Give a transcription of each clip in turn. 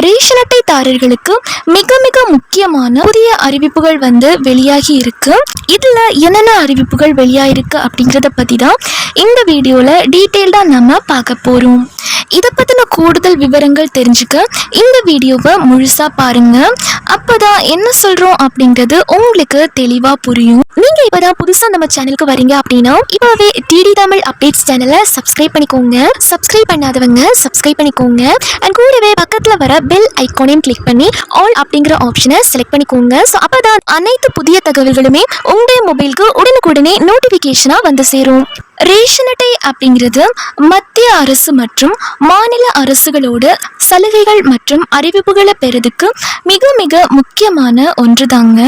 Ration அட்டைதாரர்களுக்கு மிக மிக முக்கியமான புதிய அறிவிப்புகள் வந்து வெளியாகி இருக்கு. இதில் என்னென்ன அறிவிப்புகள் வெளியாகிருக்கு அப்படிங்கிறத பற்றி தான் இந்த வீடியோவில் டீட்டெயில்டாக நம்ம பார்க்க போகிறோம் இதை பற்றின கூடுதல் விவரங்கள் தெரிஞ்சுக்க இந்த வீடியோவை முழுசாக பாருங்கள் அப்போ தான் என்ன சொல்கிறோம் அப்படிங்கிறது உங்களுக்கு தெளிவாக புரியும். நீங்கள் இப்போ தான் புதுசாக நம்ம சேனலுக்கு வரீங்க அப்படின்னா இப்போவே டிடி தமிழ் அப்டேட்ஸ் சேனலை சப்ஸ்கிரைப் பண்ணிக்கோங்க. சப்ஸ்கிரைப் பண்ணாதவங்க சப்ஸ்கிரைப் பண்ணிக்கோங்க. அண்ட் கூடவே பக்கத்தில் வர பெல் ஐக்கானையும் கிளிக் பண்ணி ஆல் அப்படிங்கிற ஆப்ஷனை செலக்ட் பண்ணிக்கோங்க. ஸோ அப்பதான் அனைத்து புதிய தகவல்களுமே உங்கள் மொபைலுக்கு உடனுக்குடனே நோட்டிஃபிகேஷனாக வந்து சேரும். ரேஷன் அட்டை அப்படிங்கிறது மத்திய அரசு மற்றும் மாநில அரசுகளோட சலுகைகள் மற்றும் அறிவிப்புகளை பெறதுக்கு மிக மிக முக்கியமான ஒன்று தாங்க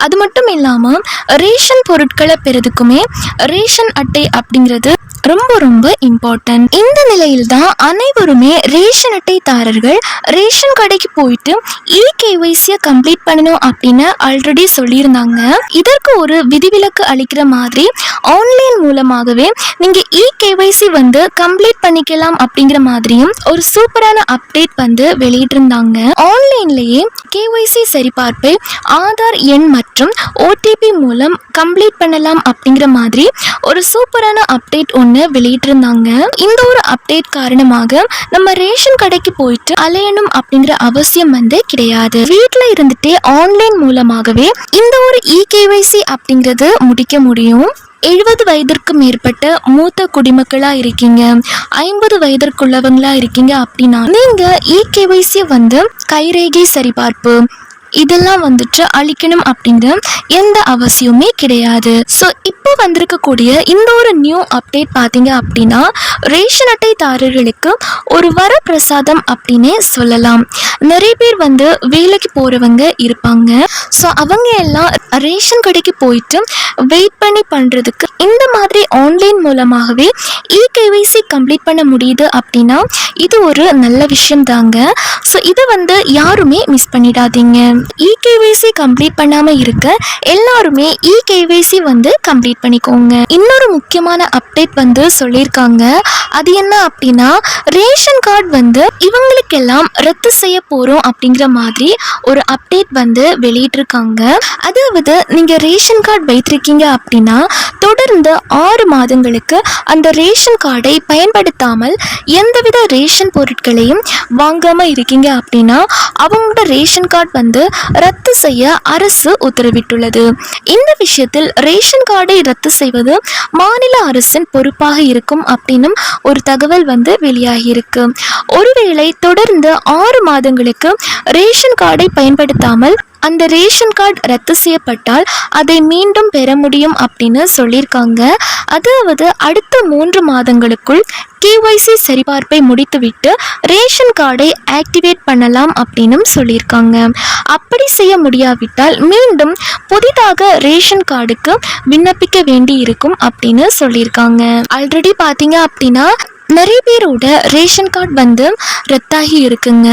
அது மட்டும் இல்லாமல் ரேஷன் பொருட்களை பெறதுக்குமே ரேஷன் அட்டை அப்படிங்கிறது ரொம்ப ரொம்ப இம்பார்ட்டன்ட் இந்த நிலையில் தான் அனைவருமே ரேஷன் அட்டைதாரர்கள் ரேஷன் கடைக்கு போயிட்டு இ கேஒய்சியை கம்ப்ளீட் பண்ணணும் அப்படின்னு ஆல்ரெடி சொல்லியிருந்தாங்க. இதற்கு ஒரு விதிவிலக்கு அளிக்கிற மாதிரி ஆன்லைன் மூலமாகவே நீங்கள் இ கேஒய்சி வந்து கம்ப்ளீட் பண்ணிக்கலாம் அப்படிங்கிற மாதிரியும் ஒரு சூப்பரான அப்டேட் வந்து வெளியிட்டிருந்தாங்க. ஆன்லைன்லேயே கேஒய்சி சரிபார்ப்பை ஆதார் எண் மற்றும் ஓடிபி மூலம் கம்ப்ளீட் பண்ணலாம் அப்படிங்கிற மாதிரி ஒரு சூப்பரான அப்டேட் ஒன்று வெளியிட்டிருந்தாங்க. இந்த ஒரு அப்டேட் காரணமாக நம்ம ரேஷன் கடைக்கு போயிட்டு அலையணும் அப்படிங்கிற அவசியம் வந்து கிடையாது. வீட்டில் இருந்துட்டே ஆன்லைன் மூலமாகவே இந்த ஒரு இகேவைசி அப்படிங்கிறது முடிக்க முடியும். எழுபது வயதிற்கு மேற்பட்ட மூத்த குடிமக்களாக இருக்கீங்க. ஐம்பது வயதிற்குள்ளவங்களா இருக்கீங்க அப்படின்னா நீங்கள் இ வந்து கைரேகை சரிபார்ப்பு இதெல்லாம் வந்துட்டு அழிக்கணும் அப்படிங்கிற எந்த அவசியமே கிடையாது. ஸோ இப்போ வந்திருக்கக்கூடிய இந்த ஒரு நியூ அப்டேட் பார்த்தீங்க அப்படின்னா ரேஷன் அட்டைதாரர்களுக்கு ஒரு வரப்பிரசாதம் அப்படின்னே சொல்லலாம். நிறைய பேர் வந்து வேலைக்கு போகிறவங்க இருப்பாங்க. ஸோ அவங்க எல்லாம் ரேஷன் கடைக்கு போயிட்டு வெயிட் பண்ணி பண்ணுறதுக்கு இந்த மாதிரி ஆன்லைன் மூலமாகவே இ கேவைசி கம்ப்ளீட் பண்ண முடியுது அப்படின்னா இது ஒரு நல்ல விஷயம் தாங்க ஸோ இதை வந்து யாருமே மிஸ் பண்ணிடாதீங்க. இகேவைசி கம்ப்ளீட் பண்ணாமல் இருக்க எல்லாருமே இகேவைசி வந்து கம்ப்ளீட் பண்ணிக்கோங்க. இன்னொரு முக்கியமான அப்டேட் வந்து சொல்லியிருக்காங்க. அது என்ன அப்படின்னா ரேஷன் கார்டு வந்து இவங்களுக்கெல்லாம் ரத்து செய்ய போகிறோம் அப்படிங்கிற மாதிரி ஒரு அப்டேட் வந்து வெளியிட்டிருக்காங்க. அதாவது நீங்கள் ரேஷன் கார்டு வைத்திருக்கீங்க அப்படின்னா தொடர்ந்து ஆறு மாதங்களுக்கு அந்த ரேஷன் கார்டை பயன்படுத்தாமல் எந்தவித ரேஷன் பொருட்களையும் வாங்காமல் இருக்கீங்க அப்படின்னா அவங்களோட ரேஷன் கார்டு வந்து ரத்து செய்ய அரசு உத்தரவிட்டுள்ளது. இந்த விஷயத்தில் ரேஷன் கார்டை ரத்து செய்வது மாநில அரசின் பொறுப்பாக இருக்கும் அப்படின்னும் ஒரு தகவல் வந்து வெளியாகியிருக்கு. ஒருவேளை தொடர்ந்து ஆறு மாதங்களுக்கு ரேஷன் கார்டை பயன்படுத்தாமல் அந்த ரேஷன் கார்டு ரத்து செய்யப்பட்டால் அதை மீண்டும் பெற முடியும் அப்படின்னு சொல்லியிருக்காங்க. அதாவது அடுத்த மூன்று மாதங்களுக்குள் கேஒய்சி சரிபார்ப்பை முடித்துவிட்டு ரேஷன் கார்டை ஆக்டிவேட் பண்ணலாம் அப்படின்னும் சொல்லியிருக்காங்க. அப்படி செய்ய முடியாவிட்டால் மீண்டும் புதிதாக ரேஷன் கார்டுக்கு விண்ணப்பிக்க வேண்டி இருக்கும் அப்படின்னு சொல்லியிருக்காங்க. ஆல்ரெடி பார்த்தீங்க அப்படின்னா நிறைய பேரோட ரேஷன் கார்டு வந்து ரத்தாகி இருக்குங்க.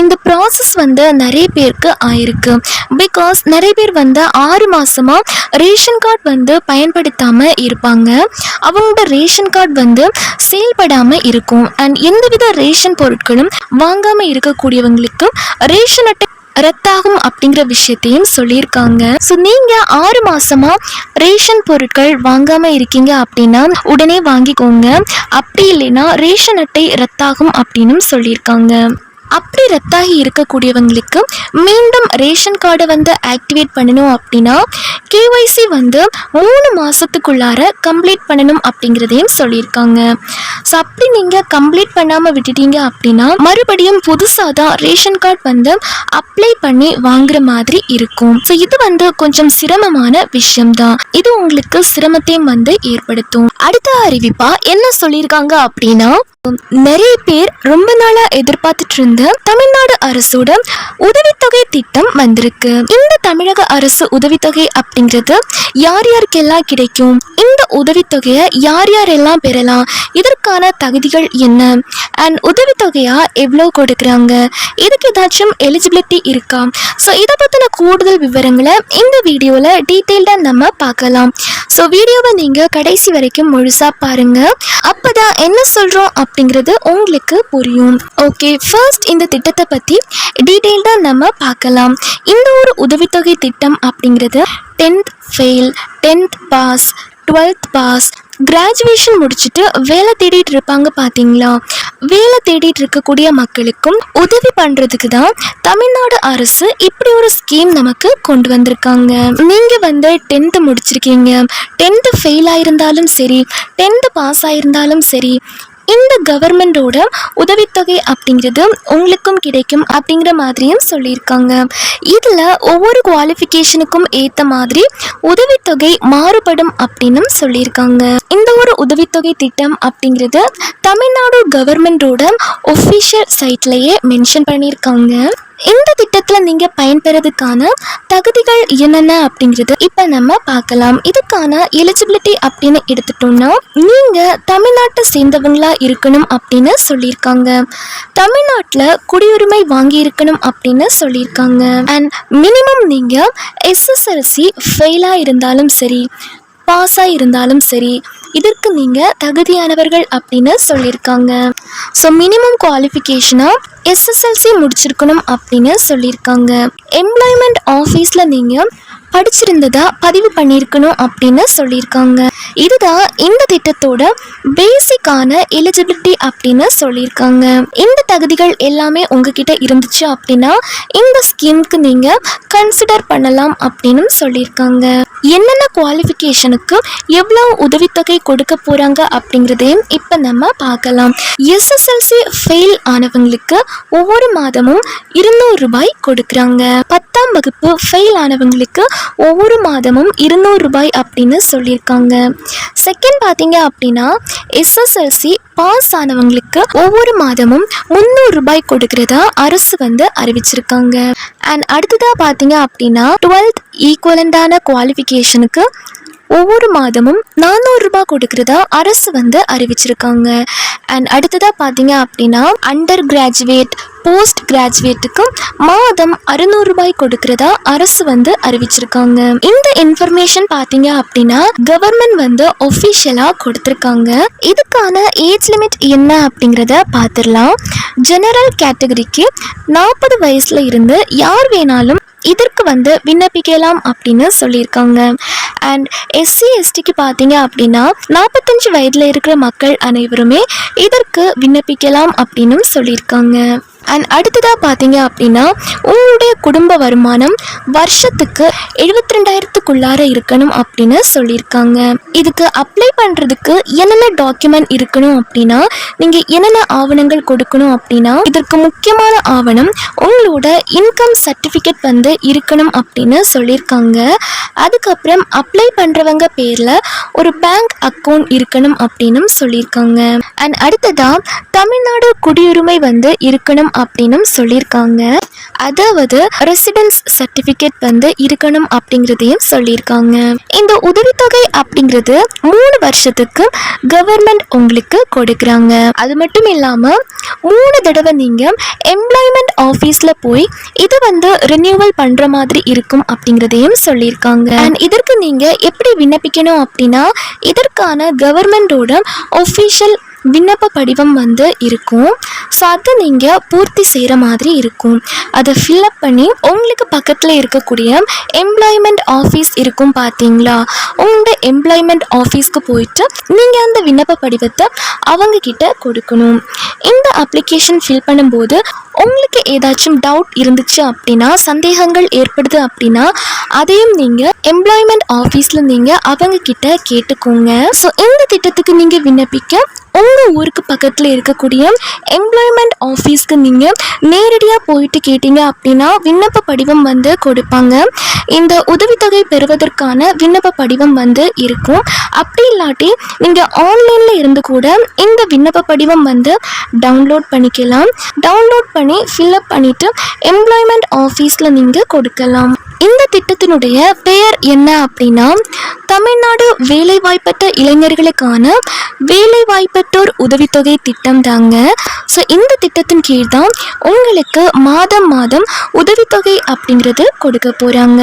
இந்த ப்ராசஸ் வந்து நிறைய பேருக்கு ஆயிருக்கு. பிகாஸ் நிறைய பேர் வந்து ஆறு மாதமாக ரேஷன் கார்டு வந்து பயன்படுத்தாமல் இருப்பாங்க. அவங்களோட ரேஷன் கார்டு வந்து செயல்படாமல் இருக்கும். அண்ட் எந்தவித ரேஷன் பொருட்களும் வாங்காமல் இருக்கக்கூடியவங்களுக்கு ரேஷன் அட்டை ரத்தாகும் அப்படிங்கிற விஷயத்தையும் சொல்லியிருக்காங்க. ஸோ நீங்கள் ஆறு மாதமாக ரேஷன் பொருட்கள் வாங்காமல் இருக்கீங்க அப்படின்னா உடனே வாங்கிக்கோங்க. அப்படி இல்லைன்னா ரேஷன் அட்டை ரத்தாகும் அப்படின்னும் சொல்லியிருக்காங்க. அப்படி ரத்தாகி இருக்கக்கூடியவங்களுக்கு மீண்டும் ரேஷன் கார்டை வந்து ஆக்டிவேட் பண்ணணும் அப்படின்னா கேஒய்சி வந்து மூணு மாதத்துக்குள்ளார கம்ப்ளீட் பண்ணணும் அப்படிங்கிறதையும் சொல்லியிருக்காங்க. ஸோ அப்படி நீங்கள் கம்ப்ளீட் பண்ணாமல் விட்டுட்டீங்க அப்படின்னா மறுபடியும் புதுசாக தான் ரேஷன் கார்டு வந்து அப்ளை பண்ணி வாங்குற மாதிரி இருக்கும். ஸோ இது வந்து கொஞ்சம் சிரமமான விஷயம்தான். இது உங்களுக்கு சிரமத்தையும் வந்து ஏற்படுத்தும். அடுத்த அறிவிப்பா என்ன சொல்லியிருக்காங்க அப்படின்னா நிறைய பேர் ரொம்ப நாளா எதிர்பார்த்துட்டு இருந்த தமிழ்நாடு அரசோட உதவித்தொகை திட்டம் வந்திருக்கு. இந்த தமிழக அரசு உதவித்தொகை அப்படிங்கிறது யார் யாருக்கெல்லாம் கிடைக்கும்? உதவித்தொகையை யார் யாரெல்லாம் பெறலாம்? இதற்கான தகுதிகள் என்ன? அண்ட் உதவித்தொகையாக எவ்வளோ கொடுக்குறாங்க? இதுக்கு ஏதாச்சும் எலிஜிபிலிட்டி இருக்கா? ஸோ இதை பற்றின கூடுதல் விவரங்களை இந்த வீடியோவில் டீட்டெயில்டாக நம்ம பார்க்கலாம். ஸோ வீடியோவை நீங்கள் கடைசி வரைக்கும் முழுசாக பாருங்கள் அப்போ தான் என்ன சொல்கிறோம் அப்படிங்கிறது உங்களுக்கு புரியும். ஓகே ஃபர்ஸ்ட் இந்த திட்டத்தை பற்றி டீட்டெயில்டாக நம்ம பார்க்கலாம். இந்த ஒரு உதவித்தொகை திட்டம் அப்படிங்கிறது tenth fail tenth pass twelfth pass graduation முடிச்சுட்டு வேலை தேடிட்டு இருப்பாங்க பார்த்தீங்களா வேலை தேடிட்டு இருக்கக்கூடிய மக்களுக்கும் உதவி பண்ணுறதுக்கு தான் தமிழ்நாடு அரசு இப்படி ஒரு ஸ்கீம் நமக்கு கொண்டு வந்திருக்காங்க. நீங்கள் வந்து டென்த்து முடிச்சிருக்கீங்க. டென்த்து ஃபெயில் ஆயிருந்தாலும் சரி டென்த்து பாஸ் ஆயிருந்தாலும் சரி இந்த கவர்மெண்டோட உதவித்தொகை அப்படிங்கிறது உங்களுக்கும் கிடைக்கும் அப்படிங்கிற மாதிரியும் சொல்லியிருக்காங்க. இதில் ஒவ்வொரு குவாலிஃபிகேஷனுக்கும் ஏற்ற மாதிரி உதவித்தொகை மாறுபடும் அப்படின்னும் சொல்லியிருக்காங்க. இந்த ஒரு உதவித்தொகை திட்டம் அப்படிங்கிறது தமிழ்நாடு கவர்மெண்டோட ஒஃபிஷியல் சைட்லேயே மென்ஷன் பண்ணியிருக்காங்க. இந்த திட்டத்தில் நீங்கள் பயன்பெறதுக்கான தகுதிகள் என்னென்ன அப்படிங்கிறது இப்போ நம்ம பார்க்கலாம். இதுக்கான எலிஜிபிலிட்டி அப்படின்னு எடுத்துட்டோம்னா நீங்கள் தமிழ்நாட்டை சேர்ந்தவங்களா இருக்கணும் அப்படின்னு சொல்லியிருக்காங்க. தமிழ்நாட்டில் குடியுரிமை வாங்கி இருக்கணும் அப்படின்னு சொல்லியிருக்காங்க. அண்ட் மினிமம் நீங்கள் எஸ்எஸ்எல்சி ஃபெயிலாக இருந்தாலும் சரி பாஸாக இருந்தாலும் சரி இதற்கு நீங்கள் தகுதியானவர்கள் அப்படின்னு சொல்லியிருக்காங்க. ஸோ மினிமம் குவாலிஃபிகேஷனாக எஸ்எஸ்எல்சி முடிச்சிருக்கணும் அப்படின்னு சொல்லியிருக்காங்க. எம்ப்ளாய்மெண்ட் ஆஃபீஸில் நீங்கள் படிச்சிருந்ததா பதிவு பண்ணியிருக்கணும் அப்படின்னு சொல்லியிருக்காங்க. இதுதான் இந்த திட்டத்தோட பேசிக்கான எலிஜிபிலிட்டி அப்படின்னு சொல்லியிருக்காங்க. இந்த தகுதிகள் எல்லாமே உங்ககிட்ட இருந்துச்சு அப்படின்னா இந்த ஸ்கீமுக்கு நீங்கள் கன்சிடர் பண்ணலாம் அப்படின்னு சொல்லியிருக்காங்க. என்னென்ன குவாலிஃபிகேஷனுக்கு எவ்வளோ உதவித்தொகை கொடுக்க போகிறாங்க அப்படிங்கிறதையும் இப்போ நம்ம பார்க்கலாம். எஸ்எஸ்எல்சி ஃபெயில் ஆனவங்களுக்கு ஒவ்வொரு மாதமும் இருநூறு ரூபாய் கொடுக்குறாங்க. பத்தாம் வகுப்பு ஃபெயில் ஆனவங்களுக்கு ஒவ்வொரு மாதமும் இருநூறு ரூபாய் அப்படின்னு சொல்லியிருக்காங்க. செகண்ட் பார்த்தீங்க அப்படின்னா எஸ்எஸ்எல்சி பாஸ் ஆனவங்களுக்கு ஒவ்வொரு மாதமும் முந்நூறு ரூபாய் கொடுக்கறதா அரசு வந்து அறிவிச்சிருக்காங்க. அண்ட் அடுத்ததாக பார்த்தீங்க அப்படின்னா டுவெல்த் ஈக்குவலண்டான குவாலிஃபிகேஷனுக்கு ஒவ்வொரு மாதமும் நானூறு ரூபாய் கொடுக்கறதா அரசு வந்து அறிவிச்சிருக்காங்க. அண்ட் அடுத்ததாக பார்த்தீங்க அப்படின்னா அண்டர் கிராஜுவேட் போஸ்ட் கிராஜுவேட்டுக்கு மாதம் அறுநூறு ரூபாய் கொடுக்கறதா அரசு வந்து அறிவிச்சிருக்காங்க. இந்த இன்ஃபர்மேஷன் பார்த்தீங்க அப்படின்னா கவர்மெண்ட் வந்து ஒஃபிஷியலாக கொடுத்துருக்காங்க. இதுக்கான ஏஜ் லிமிட் என்ன அப்படிங்கிறத பார்த்துடலாம். ஜெனரல் கேட்டகரிக்கு நாற்பது வயசுல இருந்து யார் வேணாலும் இதற்கு வந்து விண்ணப்பிக்கலாம் அப்படின்னு சொல்லியிருக்காங்க. அண்ட் எஸ்சி எஸ்டிக்கு பார்த்தீங்க அப்படின்னா நாற்பத்தஞ்சு வயதில் இருக்கிற மக்கள் அனைவருமே இதற்கு விண்ணப்பிக்கலாம் அப்படின்னும் சொல்லியிருக்காங்க. அண்ட் அடுத்ததாக பார்த்தீங்க அப்படின்னா உங்களுடைய குடும்ப வருமானம் வருஷத்துக்கு எழுபத்தி ரெண்டாயிரத்துக்குள்ளார இருக்கணும் அப்படின்னு சொல்லியிருக்காங்க. இதுக்கு அப்ளை பண்ணுறதுக்கு என்னென்ன டாக்குமெண்ட் இருக்கணும் அப்படின்னா நீங்கள் என்னென்ன ஆவணங்கள் கொடுக்கணும் அப்படின்னா இதற்கு முக்கியமான ஆவணம் உங்களோட இன்கம் சர்டிஃபிகேட் வந்து இருக்கணும் அப்படின்னு சொல்லியிருக்காங்க. அதுக்கப்புறம் அப்ளை பண்ணுறவங்க பேரில் ஒரு பேங்க் அக்கௌண்ட் இருக்கணும் அப்படின்னு சொல்லியிருக்காங்க. அண்ட் அடுத்ததாக தமிழ்நாடு குடியுரிமை வந்து இருக்கணும் அப்படின்னும் சொல்லியிருக்காங்க. அதாவது ரெசிடென்ஸ் சர்டிஃபிகேட் வந்து இருக்கணும் அப்படிங்கிறதையும் சொல்லியிருக்காங்க. இந்த உதவித்தொகை அப்படிங்கிறது மூணு வருஷத்துக்கு கவர்மெண்ட் உங்களுக்கு கொடுக்குறாங்க. அது மட்டும் இல்லாமல் மூணு தடவை நீங்கள் எம்ப்ளாய்மெண்ட் ஆஃபீஸில் போய் இது வந்து ரினியூவல் பண்ணுற மாதிரி இருக்கும் அப்படிங்கிறதையும் சொல்லியிருக்காங்க. அண்ட் இதற்கு நீங்கள் எப்படி விண்ணப்பிக்கணும் அப்படின்னா இதற்கான கவர்மெண்டோட ஒஃபிஷியல் விண்ணப்ப படிவம் வந்து இருக்கும். ஸோ அதை நீங்கள் பூர்த்தி செய்கிற மாதிரி இருக்கும். அதை ஃபில்அப் பண்ணி உங்களுக்கு பக்கத்தில் இருக்கக்கூடிய எம்ப்ளாய்மெண்ட் ஆஃபீஸ் இருக்கும் பார்த்தீங்களா உங்களோட எம்ப்ளாய்மெண்ட் ஆஃபீஸ்க்கு போயிட்டு நீங்கள் அந்த விண்ணப்ப படிவத்தை அவங்கக்கிட்ட கொடுக்கணும். இந்த அப்ளிகேஷன் ஃபில் பண்ணும்போது உங்களுக்கு ஏதாச்சும் டவுட் இருந்துச்சு அப்படின்னா சந்தேகங்கள் ஏற்படுது அப்படின்னா அதையும் நீங்கள் எம்ப்ளாய்மெண்ட் ஆஃபீஸில் நீங்கள் அவங்க கிட்ட கேட்டுக்கோங்க. ஸோ இந்த திட்டத்துக்கு நீங்கள் விண்ணப்பிக்க உங்கள் ஊருக்கு பக்கத்தில் இருக்கக்கூடிய எம்ப்ளாய்மெண்ட் ஆஃபீஸ்க்கு நீங்கள் நேரடியாக போயிட்டு கேட்டீங்க அப்படின்னா விண்ணப்ப படிவம் வந்து கொடுப்பாங்க. இந்த உதவித்தொகை பெறுவதற்கான விண்ணப்ப படிவம் வந்து இருக்கும். அப்படி இல்லாட்டி நீங்கள் ஆன்லைனில் இருந்து கூட இந்த விண்ணப்ப படிவம் வந்து டவுன்லோட் பண்ணிக்கலாம். டவுன்லோட் பண்ணி ஃபில்அப் பண்ணிவிட்டு எம்ப்ளாய்மெண்ட் ஆஃபீஸில் நீங்கள் கொடுக்கலாம். இந்த திட்டத்தினுடைய பெயர் என்ன அப்படின்னா தமிழ்நாடு வேலைவாய்ப்பற்ற இளைஞர்களுக்கான வேலைவாய்ப்பற்றோர் உதவித்தொகை திட்டம் தாங்க. ஸோ இந்த திட்டத்தின் கீழ் தான் உங்களுக்கு மாதம் மாதம் உதவித்தொகை அப்படிங்கிறது கொடுக்க போகிறாங்க